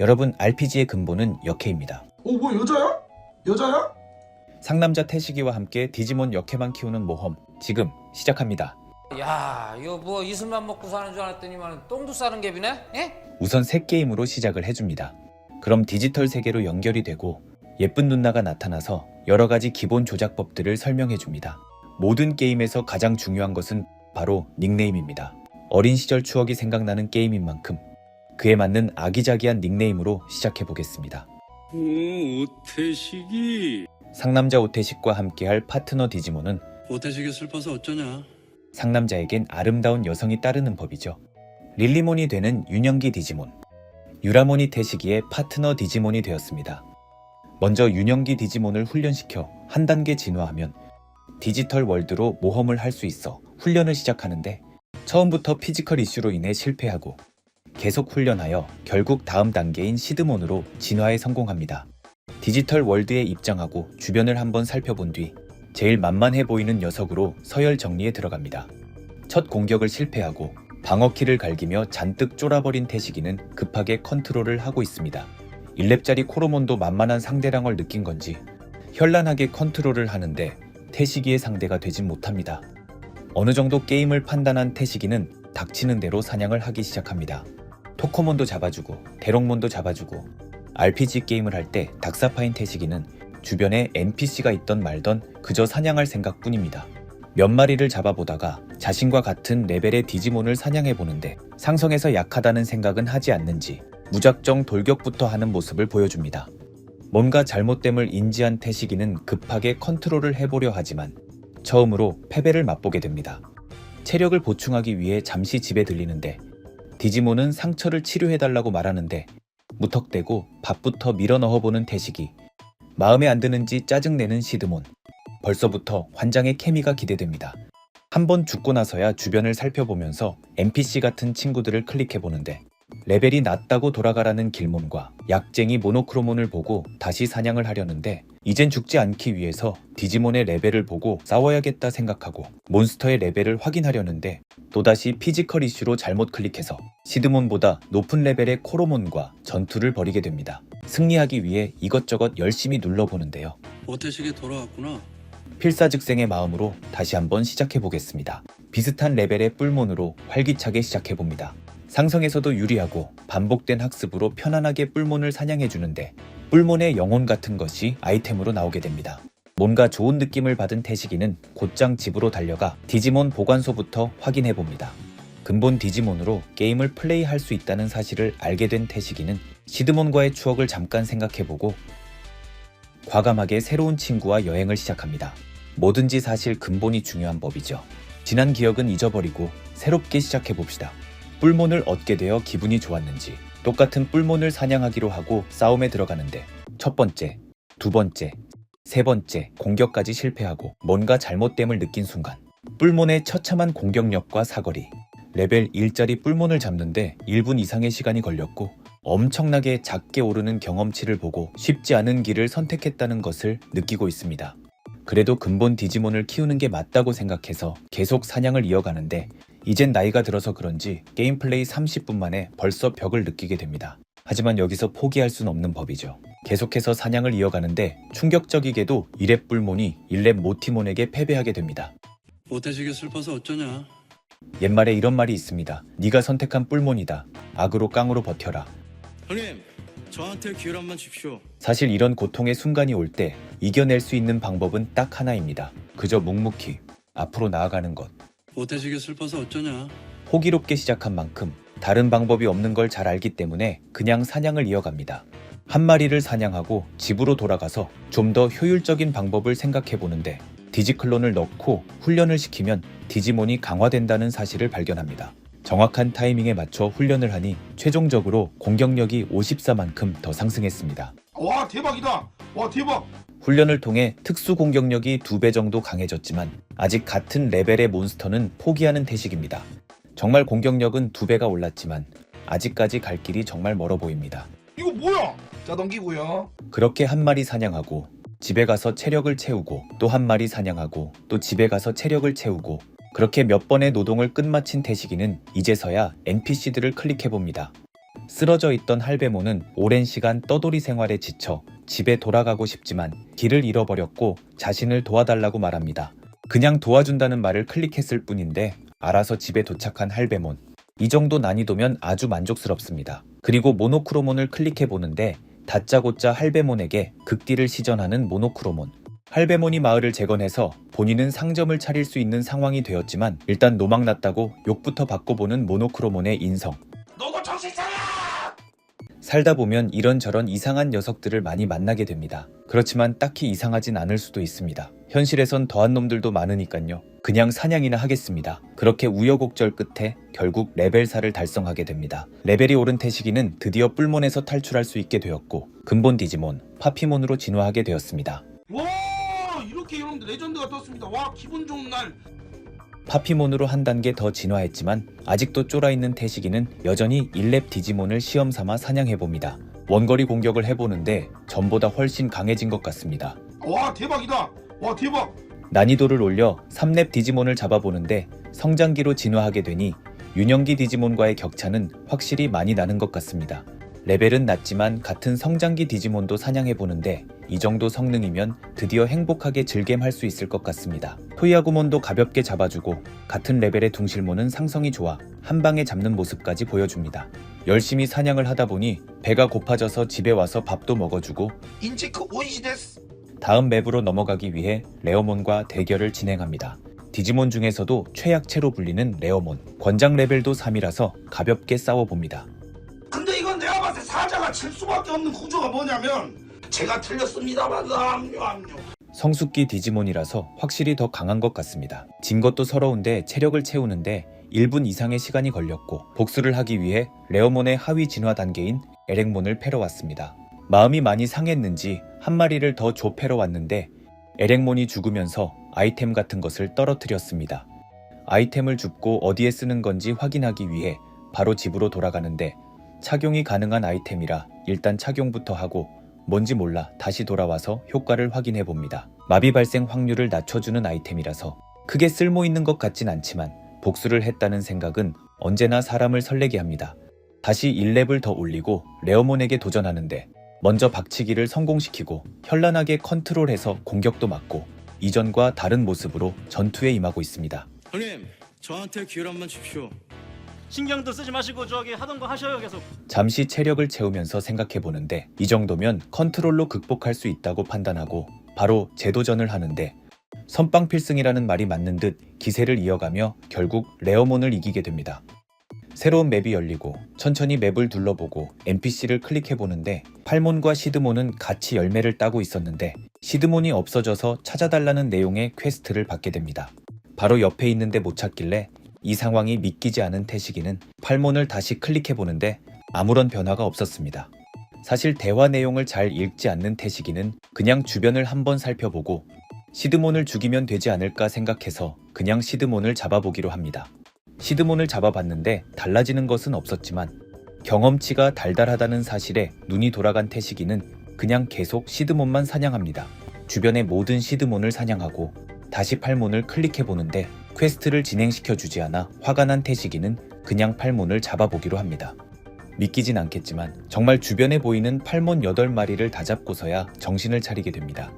여러분 RPG의 근본은 역해입니다. 어, 뭐 여자야? 여자야? 상남자 태식이와 함께 디지몬 역해만 키우는 모험 지금 시작합니다. 야, 이거 뭐 이슬만 먹고 사는 줄 알았더니만 똥도 싸는 갭이네? 예? 우선 새 게임으로 시작을 해줍니다. 그럼 디지털 세계로 연결이 되고 예쁜 누나가 나타나서 여러 가지 기본 조작법들을 설명해줍니다. 모든 게임에서 가장 중요한 것은 바로 닉네임입니다. 어린 시절 추억이 생각나는 게임인 만큼 그에 맞는 아기자기한 닉네임으로 시작해 보겠습니다. 오, 오태식이. 상남자 오태식과 함께할 파트너 디지몬은 오태식이 슬퍼서 어쩌냐? 상남자에겐 아름다운 여성이 따르는 법이죠. 릴리몬이 되는 윤영기 디지몬. 유라몬이 태식이의 파트너 디지몬이 되었습니다. 먼저 윤영기 디지몬을 훈련시켜 한 단계 진화하면 디지털 월드로 모험을 할 수 있어 훈련을 시작하는데 처음부터 피지컬 이슈로 인해 실패하고 계속 훈련하여 결국 다음 단계인 시드몬으로 진화에 성공합니다. 디지털 월드에 입장하고 주변을 한번 살펴본 뒤 제일 만만해 보이는 녀석으로 서열 정리에 들어갑니다. 첫 공격을 실패하고 방어키를 갈기며 잔뜩 쫄아버린 태식이는 급하게 컨트롤을 하고 있습니다. 1렙짜리 코로몬도 만만한 상대랑을 느낀 건지 현란하게 컨트롤을 하는데 태식이의 상대가 되진 못합니다. 어느 정도 게임을 판단한 태식이는 닥치는 대로 사냥을 하기 시작합니다. 토코몬도 잡아주고 대롱몬도 잡아주고 RPG 게임을 할 때 닥사파인 태식이는 주변에 NPC가 있던 말던 그저 사냥할 생각뿐입니다. 몇 마리를 잡아보다가 자신과 같은 레벨의 디지몬을 사냥해 보는데 상성에서 약하다는 생각은 하지 않는지 무작정 돌격부터 하는 모습을 보여줍니다. 뭔가 잘못됨을 인지한 태식이는 급하게 컨트롤을 해보려 하지만 처음으로 패배를 맛보게 됩니다. 체력을 보충하기 위해 잠시 집에 들리는데 디지몬은 상처를 치료해달라고 말하는데 무턱대고 밥부터 밀어 넣어보는 태식이 마음에 안 드는지 짜증내는 시드몬 벌써부터 환장의 케미가 기대됩니다. 한 번 죽고 나서야 주변을 살펴보면서 NPC 같은 친구들을 클릭해보는데 레벨이 낮다고 돌아가라는 길몬과 약쟁이 모노크로몬을 보고 다시 사냥을 하려는데 이젠 죽지 않기 위해서 디지몬의 레벨을 보고 싸워야겠다 생각하고 몬스터의 레벨을 확인하려는데 또다시 피지컬 이슈로 잘못 클릭해서 시드몬보다 높은 레벨의 코로몬과 전투를 벌이게 됩니다. 승리하기 위해 이것저것 열심히 눌러보는데요. 오태식이 돌아왔구나. 필사즉생의 마음으로 다시 한번 시작해 보겠습니다. 비슷한 레벨의 뿔몬으로 활기차게 시작해 봅니다. 상성에서도 유리하고 반복된 학습으로 편안하게 뿔몬을 사냥해 주는데 뿔몬의 영혼 같은 것이 아이템으로 나오게 됩니다. 뭔가 좋은 느낌을 받은 태식이는 곧장 집으로 달려가 디지몬 보관소부터 확인해 봅니다. 근본 디지몬으로 게임을 플레이할 수 있다는 사실을 알게 된 태식이는 시드몬과의 추억을 잠깐 생각해보고 과감하게 새로운 친구와 여행을 시작합니다. 뭐든지 사실 근본이 중요한 법이죠. 지난 기억은 잊어버리고 새롭게 시작해봅시다. 뿔몬을 얻게 되어 기분이 좋았는지 똑같은 뿔몬을 사냥하기로 하고 싸움에 들어가는데 첫 번째, 두 번째, 세 번째 공격까지 실패하고 뭔가 잘못됨을 느낀 순간 뿔몬의 처참한 공격력과 사거리 레벨 1짜리 뿔몬을 잡는데 1분 이상의 시간이 걸렸고 엄청나게 작게 오르는 경험치를 보고 쉽지 않은 길을 선택했다는 것을 느끼고 있습니다. 그래도 근본 디지몬을 키우는 게 맞다고 생각해서 계속 사냥을 이어가는데 이젠 나이가 들어서 그런지 게임 플레이 30분 만에 벌써 벽을 느끼게 됩니다. 하지만 여기서 포기할 순 없는 법이죠. 계속해서 사냥을 이어가는데 충격적이게도 1렙 뿔몬이 1렙 모티몬에게 패배하게 됩니다. 오태식이 슬퍼서 어쩌냐? 옛말에 이런 말이 있습니다. 네가 선택한 뿔몬이다. 악으로 깡으로 버텨라. 형님, 저한테 한번 주십시오. 사실 이런 고통의 순간이 올 때 이겨낼 수 있는 방법은 딱 하나입니다. 그저 묵묵히 앞으로 나아가는 것. 오태식이 슬퍼서 어쩌냐? 호기롭게 시작한 만큼 다른 방법이 없는 걸 잘 알기 때문에 그냥 사냥을 이어갑니다. 한 마리를 사냥하고 집으로 돌아가서 좀 더 효율적인 방법을 생각해 보는데 디지클론을 넣고 훈련을 시키면 디지몬이 강화된다는 사실을 발견합니다. 정확한 타이밍에 맞춰 훈련을 하니 최종적으로 공격력이 54만큼 더 상승했습니다. 와, 대박이다. 와, 대박. 훈련을 통해 특수 공격력이 두 배 정도 강해졌지만 아직 같은 레벨의 몬스터는 포기하는 태식입니다. 정말 공격력은 두 배가 올랐지만 아직까지 갈 길이 정말 멀어 보입니다. 이거 뭐야? 자, 넘기고요. 그렇게 한 마리 사냥하고 집에 가서 체력을 채우고 또 한 마리 사냥하고 또 집에 가서 체력을 채우고 그렇게 몇 번의 노동을 끝마친 태식이는 이제서야 NPC들을 클릭해 봅니다. 쓰러져 있던 할배모는 오랜 시간 떠돌이 생활에 지쳐 집에 돌아가고 싶지만 길을 잃어버렸고 자신을 도와달라고 말합니다. 그냥 도와준다는 말을 클릭했을 뿐인데 알아서 집에 도착한 할배몬. 이 정도 난이도면 아주 만족스럽습니다. 그리고 모노크로몬을 클릭해 보는데 다짜고짜 할배몬에게 극딜을 시전하는 모노크로몬. 할배몬이 마을을 재건해서 본인은 상점을 차릴 수 있는 상황이 되었지만 일단 노망났다고 욕부터 받고 보는 모노크로몬의 인성. 너도 정신 차려! 살다 보면 이런저런 이상한 녀석들을 많이 만나게 됩니다. 그렇지만 딱히 이상하진 않을 수도 있습니다. 현실에선 더한 놈들도 많으니깐요. 그냥 사냥이나 하겠습니다. 그렇게 우여곡절 끝에 결국 레벨 4를 달성하게 됩니다. 레벨이 오른 태식이는 드디어 뿔몬에서 탈출할 수 있게 되었고 근본 디지몬, 파피몬으로 진화하게 되었습니다. 와 이렇게 여러분들 레전드가 떴습니다. 와 기분 좋은 날. 파피몬으로 한 단계 더 진화했지만 아직도 쫄아있는 태식이는 여전히 1렙 디지몬을 시험 삼아 사냥해봅니다. 원거리 공격을 해보는데 전보다 훨씬 강해진 것 같습니다. 와 대박이다. 와 대박. 난이도를 올려 3렙 디지몬을 잡아보는데 성장기로 진화하게 되니 유년기 디지몬과의 격차는 확실히 많이 나는 것 같습니다. 레벨은 낮지만 같은 성장기 디지몬도 사냥해보는데 이 정도 성능이면 드디어 행복하게 즐겜할 수 있을 것 같습니다. 토이아구몬도 가볍게 잡아주고 같은 레벨의 둥실몬은 상성이 좋아 한 방에 잡는 모습까지 보여줍니다. 열심히 사냥을 하다 보니 배가 고파져서 집에 와서 밥도 먹어주고 인체크 오이시 데스. 다음 맵으로 넘어가기 위해 레어몬과 대결을 진행합니다. 디지몬 중에서도 최약체로 불리는 레어몬. 권장 레벨도 3이라서 가볍게 싸워봅니다. 근데 이건 내가 봤을 때 사자가 질 수밖에 없는 구조가 뭐냐면 제가 틀렸습니다만 압류 압류. 성숙기 디지몬이라서 확실히 더 강한 것 같습니다. 진 것도 서러운데 체력을 채우는데 1분 이상의 시간이 걸렸고 복수를 하기 위해 레어몬의 하위 진화 단계인 에렉몬을 패러 왔습니다. 마음이 많이 상했는지 한 마리를 더 조패러 왔는데 에렉몬이 죽으면서 아이템 같은 것을 떨어뜨렸습니다. 아이템을 줍고 어디에 쓰는 건지 확인하기 위해 바로 집으로 돌아가는데 착용이 가능한 아이템이라 일단 착용부터 하고 뭔지 몰라 다시 돌아와서 효과를 확인해 봅니다. 마비 발생 확률을 낮춰주는 아이템이라서 크게 쓸모 있는 것 같진 않지만 복수를 했다는 생각은 언제나 사람을 설레게 합니다. 다시 1렙을 더 올리고 레어몬에게 도전하는데 먼저 박치기를 성공시키고 현란하게 컨트롤해서 공격도 막고 이전과 다른 모습으로 전투에 임하고 있습니다. 형님, 저한테 기회를 한번 주십시오. 신경도 쓰지 마시고 저기 하던 거 하셔요 계속. 잠시 체력을 채우면서 생각해 보는데 이 정도면 컨트롤로 극복할 수 있다고 판단하고 바로 재도전을 하는데 선빵 필승이라는 말이 맞는 듯 기세를 이어가며 결국 레어몬을 이기게 됩니다. 새로운 맵이 열리고 천천히 맵을 둘러보고 NPC를 클릭해 보는데 팔몬과 시드몬은 같이 열매를 따고 있었는데 시드몬이 없어져서 찾아달라는 내용의 퀘스트를 받게 됩니다. 바로 옆에 있는데 못 찾길래 이 상황이 믿기지 않은 태식이는 팔몬을 다시 클릭해 보는데 아무런 변화가 없었습니다. 사실 대화 내용을 잘 읽지 않는 태식이는 그냥 주변을 한번 살펴보고 시드몬을 죽이면 되지 않을까 생각해서 그냥 시드몬을 잡아보기로 합니다. 시드몬을 잡아봤는데 달라지는 것은 없었지만 경험치가 달달하다는 사실에 눈이 돌아간 태식이는 그냥 계속 시드몬만 사냥합니다. 주변의 모든 시드몬을 사냥하고 다시 팔몬을 클릭해 보는데 퀘스트를 진행시켜 주지 않아 화가 난 태식이는 그냥 팔몬을 잡아보기로 합니다. 믿기진 않겠지만 정말 주변에 보이는 팔몬 8마리를 다 잡고서야 정신을 차리게 됩니다.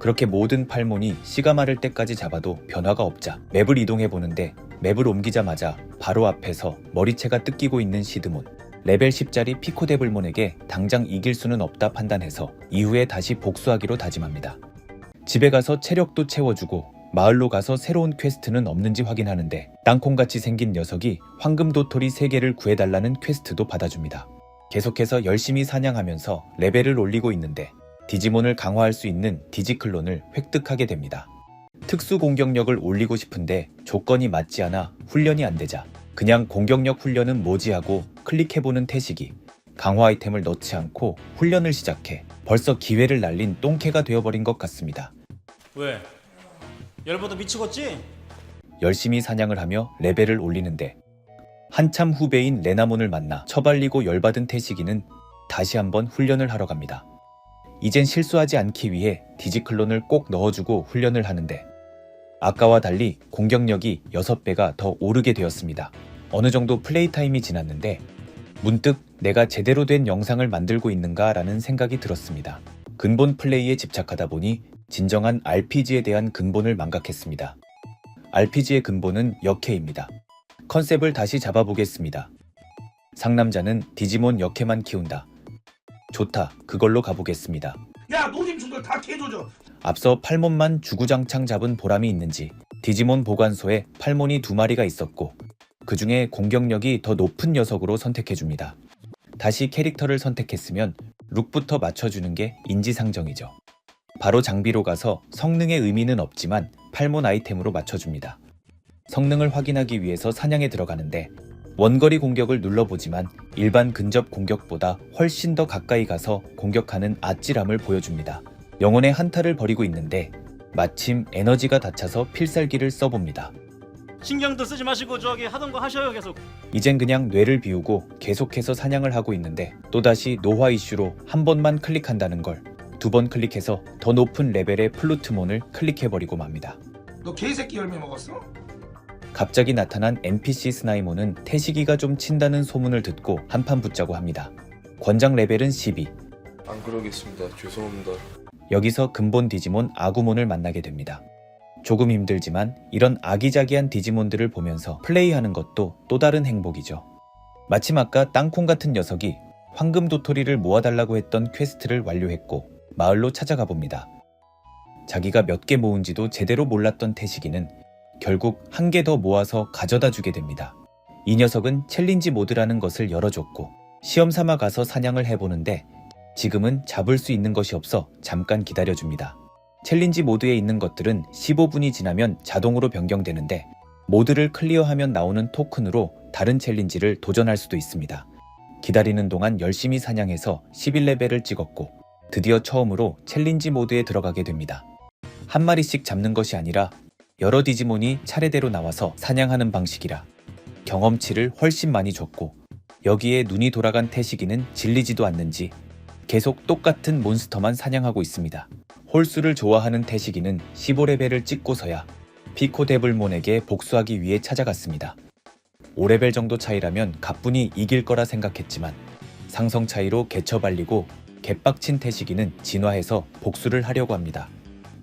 그렇게 모든 팔몬이 씨가 마를 때까지 잡아도 변화가 없자 맵을 이동해 보는데 맵을 옮기자마자 바로 앞에서 머리채가 뜯기고 있는 시드몬 레벨 10짜리 피코데블몬에게 당장 이길 수는 없다 판단해서 이후에 다시 복수하기로 다짐합니다. 집에 가서 체력도 채워주고 마을로 가서 새로운 퀘스트는 없는지 확인하는데 땅콩같이 생긴 녀석이 황금 도토리 3개를 구해달라는 퀘스트도 받아줍니다. 계속해서 열심히 사냥하면서 레벨을 올리고 있는데 디지몬을 강화할 수 있는 디지클론을 획득하게 됩니다. 특수 공격력을 올리고 싶은데 조건이 맞지 않아 훈련이 안 되자 그냥 공격력 훈련은 뭐지 하고 클릭해보는 태식이 강화 아이템을 넣지 않고 훈련을 시작해 벌써 기회를 날린 똥개가 되어버린 것 같습니다. 왜? 열보다 미치겠지? 열심히 사냥을 하며 레벨을 올리는데 한참 후배인 레나몬을 만나 처발리고 열받은 태식이는 다시 한번 훈련을 하러 갑니다. 이젠 실수하지 않기 위해 디지클론을 꼭 넣어주고 훈련을 하는데 아까와 달리 공격력이 6배가 더 오르게 되었습니다. 어느 정도 플레이 타임이 지났는데 문득 내가 제대로 된 영상을 만들고 있는가 라는 생각이 들었습니다. 근본 플레이에 집착하다 보니 진정한 RPG에 대한 근본을 망각했습니다. RPG의 근본은 역해입니다. 컨셉을 다시 잡아보겠습니다. 상남자는 디지몬 역해만 키운다. 좋다. 그걸로 가보겠습니다. 야 노짐충들 다 개조져. 앞서 팔몬만 주구장창 잡은 보람이 있는지 디지몬 보관소에 팔몬이 두 마리가 있었고 그 중에 공격력이 더 높은 녀석으로 선택해줍니다. 다시 캐릭터를 선택했으면 룩부터 맞춰주는 게 인지상정이죠. 바로 장비로 가서 성능의 의미는 없지만 팔몬 아이템으로 맞춰줍니다. 성능을 확인하기 위해서 사냥에 들어가는데 원거리 공격을 눌러보지만 일반 근접 공격보다 훨씬 더 가까이 가서 공격하는 아찔함을 보여줍니다. 영혼의 한타를 벌이고 있는데 마침 에너지가 닫혀서 필살기를 써봅니다. 신경도 쓰지 마시고 저기 하던 거 하셔요 계속. 이젠 그냥 뇌를 비우고 계속해서 사냥을 하고 있는데 또다시 노화 이슈로 한 번만 클릭한다는 걸 두 번 클릭해서 더 높은 레벨의 플루트몬을 클릭해버리고 맙니다. 너 개새끼 열매 먹었어? 갑자기 나타난 NPC 스나이모는 태시기가 좀 친다는 소문을 듣고 한판 붙자고 합니다. 권장 레벨은 12. 안 그러겠습니다. 죄송합니다. 여기서 근본 디지몬 아구몬을 만나게 됩니다. 조금 힘들지만 이런 아기자기한 디지몬들을 보면서 플레이하는 것도 또 다른 행복이죠. 마침 아까 땅콩 같은 녀석이 황금 도토리를 모아달라고 했던 퀘스트를 완료했고 마을로 찾아가 봅니다. 자기가 몇 개 모은지도 제대로 몰랐던 태식이는 결국 한 개 더 모아서 가져다 주게 됩니다. 이 녀석은 챌린지 모드라는 것을 열어줬고 시험 삼아 가서 사냥을 해보는데 지금은 잡을 수 있는 것이 없어 잠깐 기다려줍니다. 챌린지 모드에 있는 것들은 15분이 지나면 자동으로 변경되는데 모드를 클리어하면 나오는 토큰으로 다른 챌린지를 도전할 수도 있습니다. 기다리는 동안 열심히 사냥해서 11레벨을 찍었고 드디어 처음으로 챌린지 모드에 들어가게 됩니다. 한 마리씩 잡는 것이 아니라 여러 디지몬이 차례대로 나와서 사냥하는 방식이라 경험치를 훨씬 많이 줬고 여기에 눈이 돌아간 태식이는 질리지도 않는지 계속 똑같은 몬스터만 사냥하고 있습니다. 홀수를 좋아하는 태식이는 15레벨을 찍고서야 피코 데블몬에게 복수하기 위해 찾아갔습니다. 5레벨 정도 차이라면 가뿐히 이길 거라 생각했지만 상성 차이로 개처발리고 개빡친 태식이는 진화해서 복수를 하려고 합니다.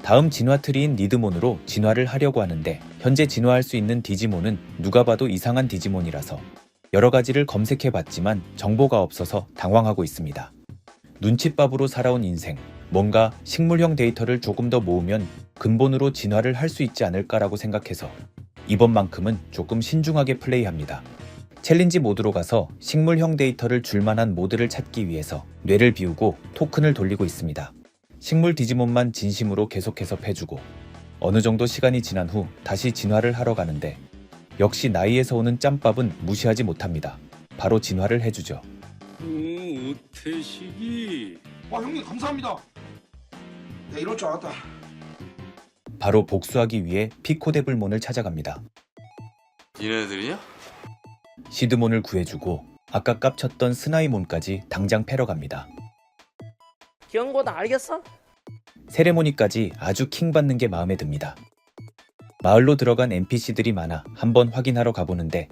다음 진화 트리인 니드몬으로 진화를 하려고 하는데 현재 진화할 수 있는 디지몬은 누가 봐도 이상한 디지몬이라서 여러 가지를 검색해 봤지만 정보가 없어서 당황하고 있습니다. 눈칫밥으로 살아온 인생, 뭔가 식물형 데이터를 조금 더 모으면 근본으로 진화를 할 수 있지 않을까라고 생각해서 이번만큼은 조금 신중하게 플레이합니다. 챌린지 모드로 가서 식물형 데이터를 줄 만한 모드를 찾기 위해서 뇌를 비우고 토큰을 돌리고 있습니다. 식물 디지몬만 진심으로 계속해서 패주고 어느 정도 시간이 지난 후 다시 진화를 하러 가는데 역시 나이에서 오는 짬밥은 무시하지 못합니다. 바로 진화를 해주죠. 오, 태식이. 와 형님 감사합니다. 내 이럴 줄 알았다. 바로 복수하기 위해 피코데블몬을 찾아갑니다. 니네들이냐? 시드몬을 구해주고 아까 깝쳤던 스나이몬까지 당장 패러 갑니다. 기억보다 알겠어? 세레모니까지 아주 킹받는 게 마음에 듭니다. 마을로 들어간 NPC들이 많아 한번 확인하러 가보는데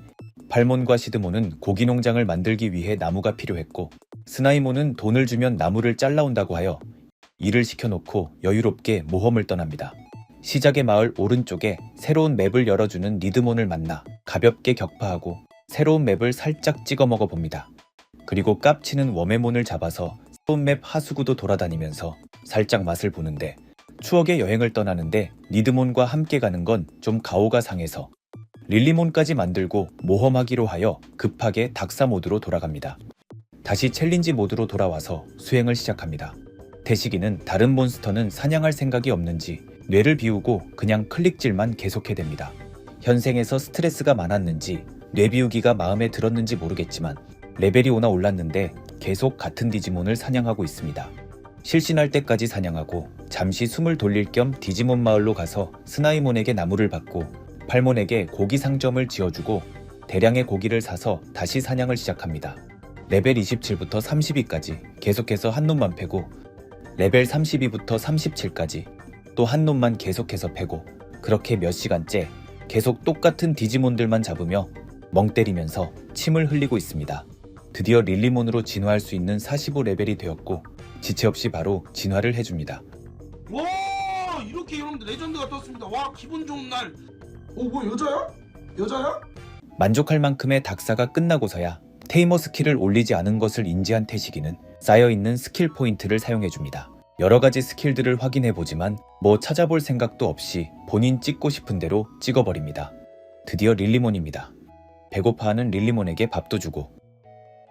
팔몬과 시드몬은 고기 농장을 만들기 위해 나무가 필요했고 스나이몬은 돈을 주면 나무를 잘라온다고 하여 일을 시켜놓고 여유롭게 모험을 떠납니다. 시작의 마을 오른쪽에 새로운 맵을 열어주는 니드몬을 만나 가볍게 격파하고 새로운 맵을 살짝 찍어 먹어 봅니다. 그리고 깝치는 웜의몬을 잡아서 새로운 맵 하수구도 돌아다니면서 살짝 맛을 보는데 추억의 여행을 떠나는데 니드몬과 함께 가는 건 좀 가오가 상해서 릴리몬까지 만들고 모험하기로 하여 급하게 닥사 모드로 돌아갑니다. 다시 챌린지 모드로 돌아와서 수행을 시작합니다. 대시기는 다른 몬스터는 사냥할 생각이 없는지 뇌를 비우고 그냥 클릭질만 계속해댑니다. 현생에서 스트레스가 많았는지 뇌 비우기가 마음에 들었는지 모르겠지만 레벨이 오나 올랐는데 계속 같은 디지몬을 사냥하고 있습니다. 실신할 때까지 사냥하고 잠시 숨을 돌릴 겸 디지몬 마을로 가서 스나이몬에게 나무를 받고 팔몬에게 고기 상점을 지어주고 대량의 고기를 사서 다시 사냥을 시작합니다. 레벨 27부터 32까지 계속해서 한 놈만 패고 레벨 32부터 37까지 또 한 놈만 계속해서 패고 그렇게 몇 시간째 계속 똑같은 디지몬들만 잡으며 멍 때리면서 침을 흘리고 있습니다. 드디어 릴리몬으로 진화할 수 있는 45레벨이 되었고 지체 없이 바로 진화를 해줍니다. 와 이렇게 여러분들 레전드가 떴습니다. 와 기분 좋은 날. 어뭐 여자야? 여자야? 만족할 만큼의 dak사가 끝나고서야 테이머 스킬을 올리지 않은 것을 인지한 태식이는 쌓여있는 스킬 포인트를 사용해줍니다. 여러 가지 스킬들을 확인해보지만 뭐 찾아볼 생각도 없이 본인 찍고 싶은 대로 찍어버립니다. 드디어 릴리몬입니다. 배고파하는 릴리몬에게 밥도 주고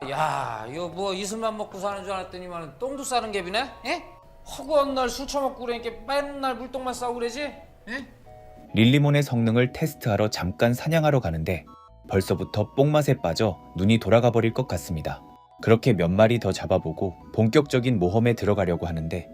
야 이거 뭐 이슬만 먹고 사는 줄 알았더니만 똥도 싸는 개비네? 예? 허구한 날 술 처먹고 그러니까 맨날 물똥만 싸고 그러지? 예? 릴리몬의 성능을 테스트하러 잠깐 사냥하러 가는데 벌써부터 뽕맛에 빠져 눈이 돌아가 버릴 것 같습니다. 그렇게 몇 마리 더 잡아보고 본격적인 모험에 들어가려고 하는데